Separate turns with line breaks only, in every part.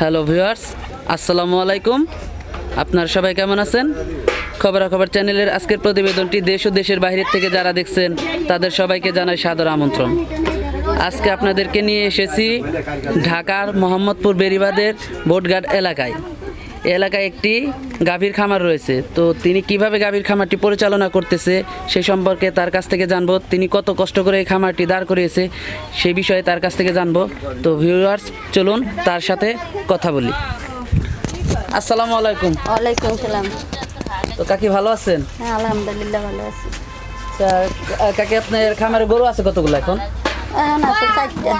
Hello viewers, আসসালামু আলাইকুম। আপনার সবাই কেমন আছেন? খবরাখবর চ্যানেলের আজকের প্রতিবেদনটি দেশ ও দেশের বাইরের থেকে যারা দেখছেন, তাদের সবাইকে জানাই সাদর আমন্ত্রণ। আজকে আপনাদেরকে নিয়ে এসেছি ঢাকার মোহাম্মদপুর বেরিবাদের বোটঘাট এলাকায়। এলাকায় একটি গাভীর খামার রয়েছে। তো তিনি কীভাবে গাভীর খামারটি পরিচালনা করতেছে সেই সম্পর্কে তার কাছ থেকে জানব। তিনি কত কষ্ট করে এই খামারটি দাঁড় করিয়েছে সেই বিষয়ে তার কাছ থেকে জানব। তো ভিউয়ার্স চলুন তার সাথে কথা বলি। আসসালামু আলাইকুম।
ওয়ালাইকুম সালাম।
তো কাকি ভালো আছেন?
হ্যাঁ আলহামদুলিল্লাহ ভালো আছি।
কাকি আপনার খামারে গরু আছে কতগুলো এখন?
চারটা।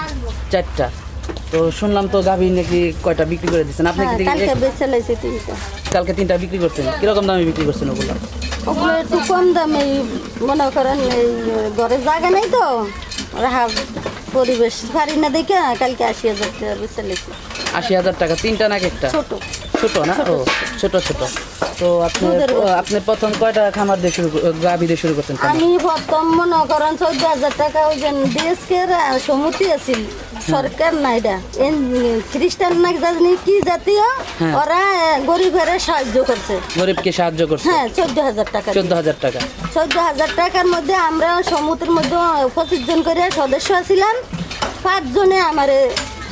চারটা। তো শুনলাম তো গাভী নাকি কয়টা বিক্রি করে দিচ্ছেন আপনি
হ্যাঁ
কি
কালকে বেচে লাইছে তিনটা।
কালকে তিনটা বিক্রি করছেন। কীরকম দামে বিক্রি করছেন ওগুলো?
ওগুলো একটু কম দামে মনে করেন এই ঘরে জায়গা নেই তো। রাহা পরিবেশ পারি না দেখে কালকে আশি হাজার টাকা বেচে লাইছে।
আশি হাজার টাকা তিনটা নাকি একটা?
ছোট।
ছোট না? ও ছোট ছোট। তো আপনি আপনি প্রথম কয়টা খামার দিয়ে শুরু গাভী দিয়ে শুরু করছেন
আমি প্রথম মনে করেন চোদ্দ হাজার টাকা ওই যে ডিএসকের সমিতি আছিল সরকার না এটা। খ্রিস্টান না জানি কি জাতীয়
হ্যাঁ।
ওরা গরিবের সাহায্য করছে।
গরিবকে সাহায্য করছে?
হ্যাঁ চোদ্দ হাজার টাকা
চোদ্দ হাজার টাকা।
চোদ্দ হাজার টাকার মধ্যে আমরা সমুদ্রের মধ্যে পঁচিশ জন করে সদস্য ছিলাম পাঁচজনে আমার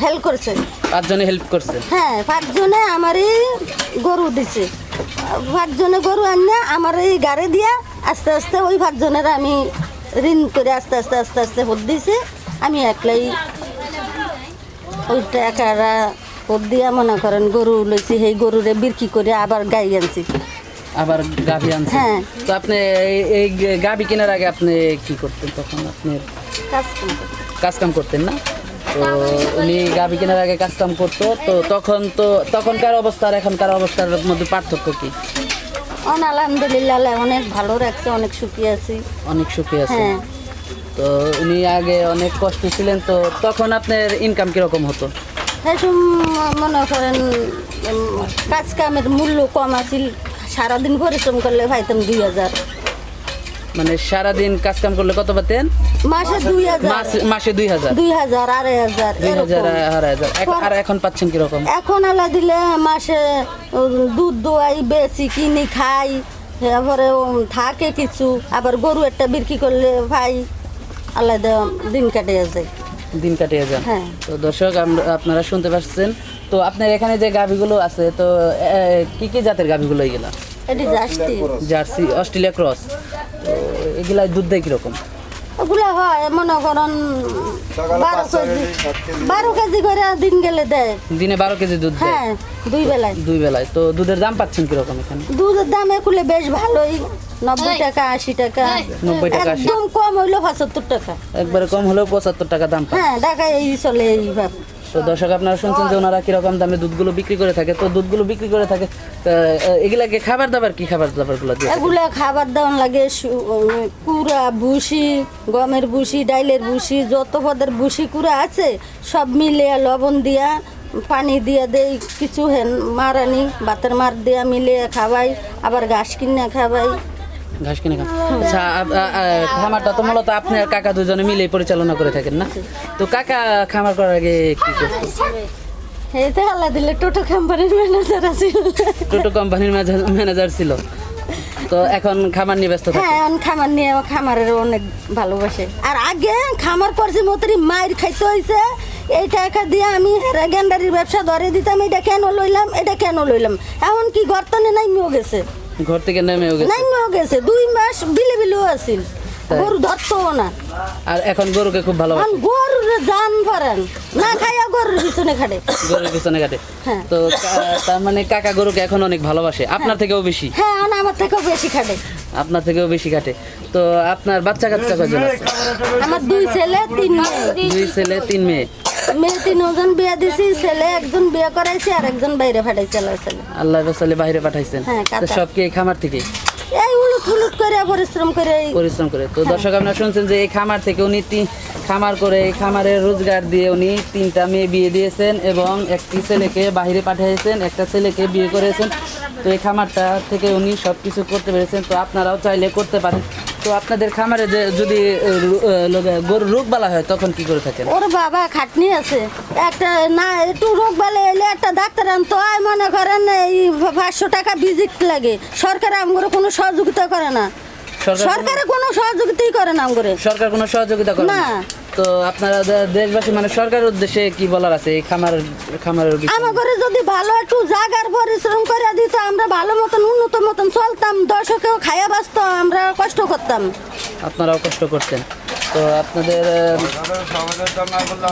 হেল্প করছে
পাঁচজনে হেল্প করছে।
হ্যাঁ পাঁচজনে আমারই গরু দিছে। পাঁচজনে গরু আনিয়ে আমার এই গাড়ি দিয়া আস্তে আস্তে ওই পাঁচজনের আমি ঋণ করে আস্তে আস্তে আস্তে আস্তে ভোট দিছে। আমি একলাই ওই টাকারা ভোট দিয়া মনে করেন গরু লইছি সেই গরুরে বিক্রি করে আবার গাই আনছি।
আবার গাভী আনছে।
হ্যাঁ।
তো আপনি এই- এই গাভী কেনার আগে আপনি কি করতেন তখন? আপনি
কাজ
কাম করতেন না? তো উনি গাভী কেনার আগে কাজ কাম করতো তো তখন তো তখনকার অবস্থা আর এখনকার অবস্থার মধ্যে পার্থক্য কি?
অন আলহামদুলিল্লাহ অনেক ভালো রাখছে অনেক সুখী আছি।
অনেক সুখী আছে
হ্যাঁ।
তো উনি আগে অনেক কষ্ট ছিলেন তো তখন আপনার ইনকাম কীরকম হতো?
সেসম মনে করেন কাজ কামের মূল্য কম আছিল সারাদিন পরিশ্রম করলে পাইতাম দুই হাজার।
মানে সারাদিন কাজ কাম করলে কত পাতেন?
মাসে দুই হাজার।
মাস- দুই হাজার?
দুই হাজার আড়াই হাজার
দুই হাজার আড়াই আর এখন পাচ্ছেন কীরকম?
এখন আলা দিলে মাসে দুধ দোয়াই বেশি কিনি খাই। তারপরে থাকে কিছু। আবার গরু একটা বিক্রি করলে ভাই আলাদা দিন কাটে যায়।
দিন কাটিয়ে যান
হ্যাঁ।
তো দর্শক আমরা- আপনারা শুনতে পাচ্ছেন। তো আপনার এখানে যে গাভিগুলো আছে তো কি কি জাতের গাভিগুলো এগুলো?
এটি জাস্তি
জার্সি অস্ট্রেলিয়া ক্রস। তো এগুলা দুধ দেয় কীরকম?
ওগুলো হয় মনে করেন বারো কেজি। বারো কেজি করে দিন গেলে দেয়।
দিনে বারো কেজি দুধ
হ্যাঁ দুই বেলায়।
দুই বেলায়। তো দুধের দাম পাচ্ছেন কীরকম এখানে?
দুধের দাম একুলে বেশ ভালোই। নব্বই টাকা আশি টাকা।
নব্বই টাকা
একদম কম হইল পঁচাত্তর টাকা।
একবারে কম হলেও পঁচাত্তর টাকা দাম
হ্যাঁ ঢাকায় এই চলে এইভাবে
তো দর্শক আপনারা শুনছেন যে ওনারা কীরকম দামে দুধগুলো বিক্রি করে থাকে তো দুধগুলো বিক্রি করে থাকে এগুলাকে খাবার দাবার, কি খাবার দাবারগুলো থাকে?
এগুলো খাবার দাবার লাগে কুড়া ভুসি, গমের ভুসি, ডাইলের ভুসি, যত পদের ভুসি কুড়া আছে, সব মিলে লবণ দিয়া, পানি দিয়া দেই, কিছু হেন মারানি ভাতের মার দিয়া মিলে খাওয়াই, আবার ঘাস কিনে খাওয়াই
ঘাস কিনে খান আচ্ছা খামারটা তো মূলত আপনি আর কাকা দুজনে মিলে পরিচালনা করে থাকেন না? তো কাকা খামার করার আগে কি
এইতে হাল্লা দিলে টোটো কোম্পানির ম্যানেজার আছে
টোটো কোম্পানির ম্যানেজার ছিল। তো এখন খামার নিয়ে ব্যস্ত
হ্যাঁ এখন খামার নিয়ে খামারের অনেক ভালোবাসে। আর আগে খামার করছি মতরি মায়ের খাইতে হয়েছে এই টাকা দিয়ে আমি হেরা গেন্ডারির ব্যবসা ধরে দিতাম এটা কেন লইলাম এটা কেন লইলাম? এখন কি গর্তনে নাইমিও গেছে।
ঘর থেকে নেমেও গেছে।
নাইমিও গেছে দুই মাস বিলে বিলেও আছিল। গরু ধরতো না।
আর এখন গরুকে খুব ভালোবাসে
এখন গরুর জান ভরেন না খাইয়া গরুর পিছনে খাটে।
গরুর পিছনে কাটে
হ্যাঁ।
তো তার মানে কাকা গরুকে এখন অনেক ভালোবাসে। আপনার থেকেও বেশি।
হ্যাঁ আমার থেকেও বেশি খাটে।
আপনার থেকেও বেশি কাটে তো আপনার বাচ্চা কাচ্চা কয়জন আছে?
আমার দুই ছেলে তিন মেয়ে।
দুই ছেলে তিন মেয়ে।
মেয়ে তিনজন বিয়ে দিছি ছেলে একজন বিয়ে করাইছি আর একজন বাইরে ফাটাইছে আল্লাহ
রসালে বাইরে পাঠাইছেন।
হ্যাঁ।
সব কি এই খামার থেকে?
এই উলুট উলুট করে পরিশ্রম করে
পরিশ্রম করে। তো দর্শক আপনারা শুনছেন যে এই খামার থেকে উনি খামার করে এই খামারের রোজগার দিয়ে উনি তিনটা মেয়ে বিয়ে দিয়েছেন এবং একটি ছেলেকে বাইরে পাঠিয়েছেন একটা ছেলেকে বিয়ে করেছেন। তো এই খামারটা থেকে উনি সব কিছু করতে পেরেছেন তো আপনারাও চাইলে করতে পারেন। তো আপনাদের খামারে যে যদি আহ, রো- আহ, লোক- গরুর রোগ বালা হয় তখন কি করে থাকেন?
ওর বাবা খাটনি আছে। একটা না একটু রোগ বালে এলে একটা ডাক্তার আনতো আয় মনে করেন এই পাঁচশো টাকা ভিজিট লাগে। সরকার আমগুলো কোনো সহযোগিতা করে না।
সরকার
কোনো সহযোগিতাই করে না করে
সরকার কোনো সহযোগিতা করে না। তো আপনারা দেশবাসী মানে সরকারের উদ্দেশ্যে কি বলার আছে? এই খামার খামারের?
আমাদের যদি ভালো একটু জাগার পরিশ্রম করে দিত আমরা ভালো মতন উন্নত মতন চলতাম দর্শকেও খাইয়া বাঁচত আমরা কষ্ট করতাম।
আপনারাও কষ্ট করতেন। তো আপনাদের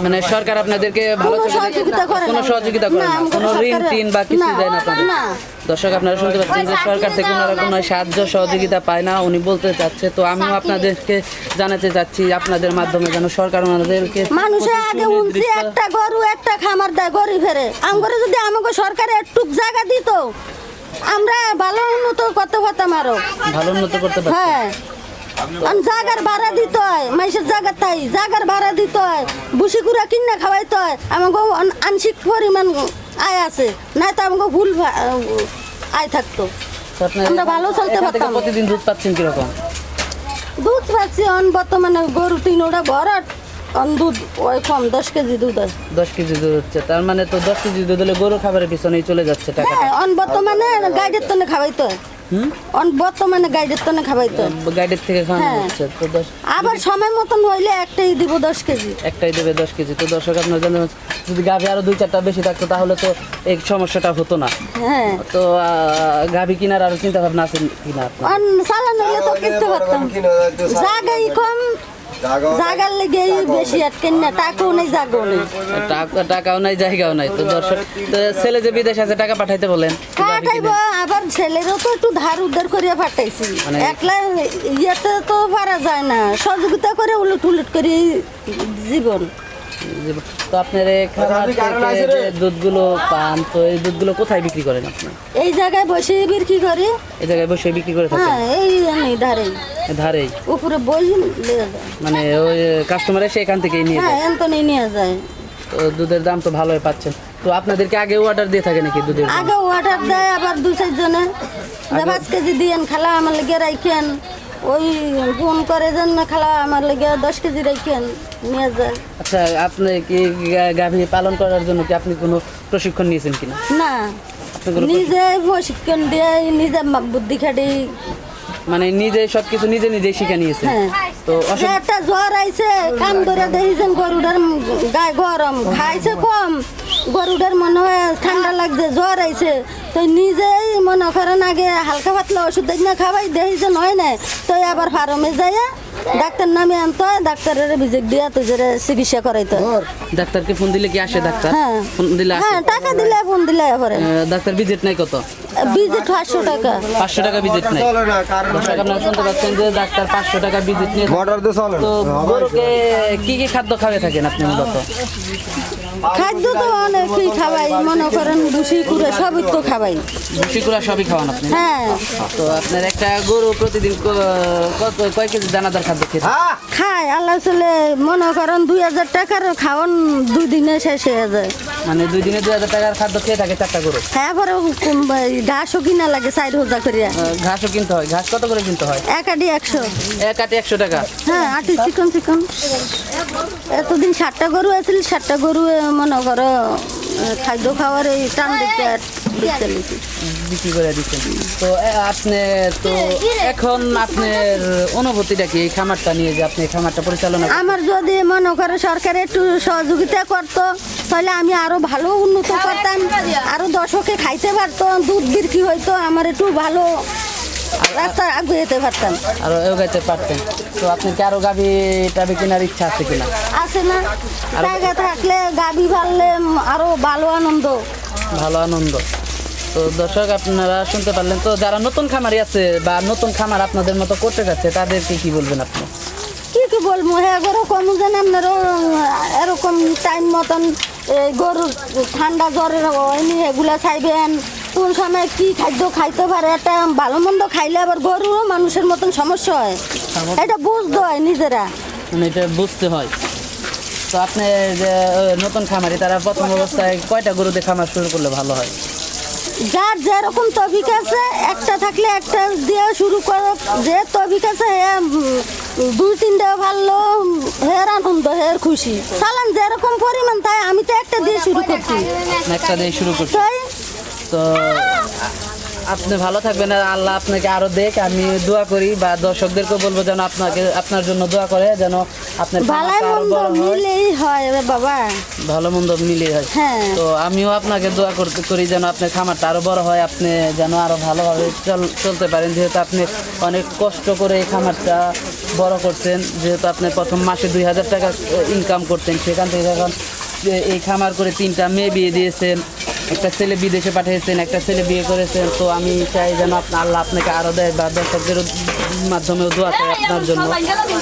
মানে সরকার আপনাদেরকে ভালো
কোনো সহযোগিতা করে
কোনো
না।
কোনো ঋণ টিন বা কিছু দেয় না আপনাদের দর্শক আপনারা শুনতে পাচ্ছেন যে সরকার থেকে ওনারা কোনো সাহায্য সহযোগিতা পায় না। উনি বলতে চাচ্ছে তো আমিও আপনাদেরকে জানাতে চাচ্ছি আপনাদের মাধ্যমে যেন সরকার ওনাদেরকে
মানুষের আগে উনছি একটা গরু একটা খামার দেয় গরি ফেরে আমগরে যদি আমাকে সরকার একটু জায়গা দিত আমরা ভালো উন্নত করতে পারতাম আরও।
ভালো উন্নত করতে পারতাম।
হ্যাঁ। জাগার ভাড়া দিতে হয় মাইসের জায়গা তাই জাগার ভাড়া দিতে হয়। বুসি কুড়া কিনে খাওয়াইতে হয় আমাকে আংশিক পরিমাণ আয় আছে নাই তো আমাকে ভুল আয় থাকতো। আমরা ভালো চলতে পারতাম।
প্রতিদিন দুধ পাচ্ছেন কীরকম?
দুধ পাচ্ছি অন বর্তমানে গরু তিনোটা ভরাট অন দুধ ওই কম দশ কেজি দুধ হয়।
দশ কেজি দুধ হচ্ছে তার মানে তো দশ কেজি দুধ হলে গরু খাবারের পিছনেই চলে যাচ্ছে টাকাটা।
হ্যাঁ অন বর্তমানে গাইডের তনে খাওয়াইতে হয়। অন বর্তমানে গাইডের তনে খাবাই তো।
গাইডের থেকে খাওয়ানো
হ্যাঁ।
হচ্ছে তো দশ
আবার সময় মতন হইলে একটাই দিব দশ কেজি।
একটাই দেবে দশ কেজি। তো দর্শক আপনার জানেন যদি গাভি আরও দুই চারটা বেশি থাকতো তাহলে তো এই সমস্যাটা হতো না।
হ্যাঁ।
তো গাভী কিনার আরও চিন্তা ভাবনা আছে কিনা?
অন চালানো হলে তো কিনতে পারতাম। জায়গাই কম জাগার লেগে বেশি আটকেন না টাকাও নেই জাগাও নেই।
টাকা- টাকাও নাই জায়গাও নাই। তো দর্শক তো ছেলে যে বিদেশ আছে টাকা পাঠাইতে বলেন গাভী
পাঠাইব। আবার ছেলেরও তো একটু ধার উদ্ধার করিয়া পাঠাইছি।
মানে-
একলা ইয়েতে তো পারা যায় না। সহযোগিতা করে উলট উলট করে জীবন।
তো আপনার এই খামার থেকে যে দুধগুলো পান তো এই দুধগুলো কোথায় বিক্রি করেন আপনি?
এই জায়গায় বসে বিক্রি করি।
এই জায়গায় বসে বিক্রি করে থাকেন?
হ্যাঁ এই ধারে
ধারেই।
উপরে বই
মানে ওই কাস্টমার এসে এখান থেকেই নিয়ে
হ্যাঁ
যায়?
এন্তনি নিয়ে যায়।
তো দুধের দাম তো ভালোই পাচ্ছেন। তো আপনাদেরকে আগে অর্ডার দিয়ে থাকে নাকি দুধের
আগে অর্ডার দেয় আবার দু চারজনে পাঁচ কেজি দিয়েন খালা আমার লেগে রাখেন ওই ফোন করে জন্য খালা আমার লেগে দশ কেজি রাখেন নিয়ে যায়।
আচ্ছা আপনি কি গাভী পালন করার জন্য কি আপনি কোনো প্রশিক্ষণ নিয়েছেন কিনা?
না নিজে প্রশিক্ষণ দিয়ে নিজে বুদ্ধি খাটি।
মানে নিজে সবকিছু নিজে নিজে শিখে নিয়েছেন?
হ্যাঁ।
তো
একটা জ্বর আইছে কাম করে দেখেছেন গরুটার গায়ে গরম খাইছে কম। গরুটার মনে হয় ঠান্ডা লাগছে জ্বর আইছে। তো নিজেই মনে করেন আগে হালকা পাতলা ওষুধ না খাবাই দেখেছে নয় না তো আবার ফার্মে যায় ডাক্তার নামে আনতে হয় ডাক্তারের বিজেক দিয়া তো যে চিকিৎসা করাইতে।
ডাক্তারকে ফোন দিলে কি আসে ডাক্তার?
হ্যাঁ।
ফোন দিলে আসে?
হ্যাঁ টাকা দিলে ফোন দিলে পরে।
ডাক্তার ভিজিট নাই কত?
বিজেট পাঁচশো টাকা।
পাঁচশো টাকা ভিজিট নাই।
চলে না কারণ
আপনারা শুনতে পাচ্ছেন যে ডাক্তার পাঁচশো টাকা ভিজিট নিয়ে
মোটর দিয়ে চলে
তো গরুকে কি কি খাদ্য খাওয়াই থাকেন আপনি মূলত?
খাদ্য তো অনেকই খাওয়াই মনে করেন ভুসি কুড়ে সবই তো খাওয়াই।
ভুসি সবই খাওয়ান আপনি?
হ্যাঁ।
তো আপনার একটা গরু প্রতিদিন কত কয় কেজি দানাদার খাদ্য খেতে?
হ্যাঁ
খায় আল্লাহ চলে মনে করেন দুই হাজার টাকার খাওয়ান দুই দিনে শেষ হয়ে যায়।
মানে দুই দিনে দুই হাজার টাকার খাদ্য খেয়ে থাকে চারটা গরু?
হ্যাঁ পরে এই ঘাসও কিনা লাগে সাইড হোজা করিয়া।
ঘাসও কিনতে হয়। ঘাস কত করে কিনতে হয়?
এক আটি একশো।
এক আটি একশো টাকা।
হ্যাঁ আটি চিকন চিকন। এতদিন ষাটটা গরু আছিল ষাটটা গরু মনে করো খাদ্য খাওয়ার এই টান দেখতে।
বিক্রি করে দিচ্ছেন তো আপনি তো এখন আপনার অনুভূতিটা কি এই খামারটা নিয়ে যে আপনি খামারটা পরিচালনা
আমার যদি মনে করে সরকার একটু সহযোগিতা করতো তাহলে আমি আরও ভালো উন্নত করতাম আরও দর্শকে খাইতে পারতো দুধ বিক্রি হইতো আমার একটু ভালো রাস্তা আগে যেতে পারতাম
আরও এগাইতে পারতেন। তো আপনার কি আরও গাভি টাভি কেনার ইচ্ছা আছে কিনা?
আছে না। জায়গা থাকলে গাবি পারলে আরও ভালো আনন্দ।
ভালো আনন্দ। তো দর্শক আপনারা শুনতে পারলেন তো যারা নতুন খামারি আছে বা নতুন খামার আপনাদের মতো করতে যাচ্ছে তাদেরকে কি বলবেন আপনি?
কি কি বলব? হ্যাঁ গরু কম যেন আপনারও এরকম টাইম মতন এই গরু ঠান্ডা জ্বরের হয়নি এগুলা চাইবেন কোন সময় কি খাদ্য খাইতে পারে একটা ভালো মন্দ খাইলে আবার গরুরও মানুষের মতন সমস্যা হয়। এটা বুঝতে হয় নিজেরা।
মানে এটা বুঝতে হয়। তো আপনি যে নতুন খামারি তারা প্রথম অবস্থায় কয়টা গরুতে খামার শুরু করলে ভালো হয়?
যার যেরকম তবিক আছে একটা থাকলে একটা দিয়ে শুরু করো। যে তবিক আছে হে দুই তিনটা ভালো হের আনন্দ হের খুশি। চালান যেরকম পরিমাণ তাই আমি তো একটা দিয়ে শুরু করছি।
একটা দিয়ে শুরু করছি। তো আপনি ভালো থাকবেন আর আল্লাহ আপনাকে আরও দেখ। আমি দোয়া করি বা দর্শকদেরকে বলব যেন আপনাকে আপনার জন্য দোয়া করে যেন আপনার
বাবা।
ভালো মন্দ মিলে হয়।
হ্যাঁ।
তো আমিও আপনাকে দোয়া করতে করি যেন আপনার খামারটা আরও বড় হয় আপনি যেন আরও ভালোভাবে চল চলতে পারেন। যেহেতু আপনি অনেক কষ্ট করে এই খামারটা বড় করছেন যেহেতু আপনি প্রথম মাসে দুই হাজার টাকা ইনকাম করতেন সেখান থেকে এখন এই খামার করে তিনটা মেয়ে বিয়ে দিয়েছেন। একটা ছেলে বিদেশে পাঠিয়েছেন একটা ছেলে বিয়ে করেছেন তো আমি চাই যেন আপনার আল্লাহ আপনাকে আরও দেয় বা দর্শকদের মাধ্যমেও দোয়া চাই আপনার জন্য।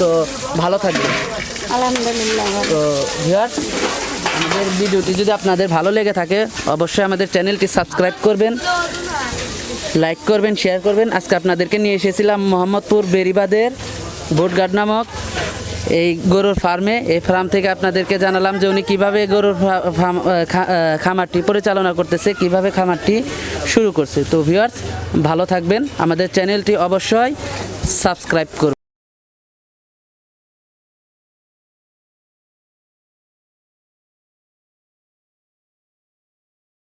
তো ভালো থাকবেন।
আলহামদুলিল্লাহ
তো ভিউয়ার্স আমাদের ভিডিওটি যদি আপনাদের ভালো লেগে থাকে অবশ্যই আমাদের চ্যানেলটি সাবস্ক্রাইব করবেন লাইক করবেন শেয়ার করবেন। আজকে আপনাদেরকে নিয়ে এসেছিলাম মোহাম্মদপুর বেরিবাদের বোটগার্ড নামক এই গরুর ফার্মে, এই ফার্ম থেকে আপনাদেরকে জানালাম যে উনি কীভাবে গরুর খামারটি পরিচালনা করতেছে, কীভাবে খামারটি শুরু করছে। তো ভিউয়ার্স ভালো থাকবেন। আমাদের চ্যানেলটি অবশ্যই সাবস্ক্রাইব করুন।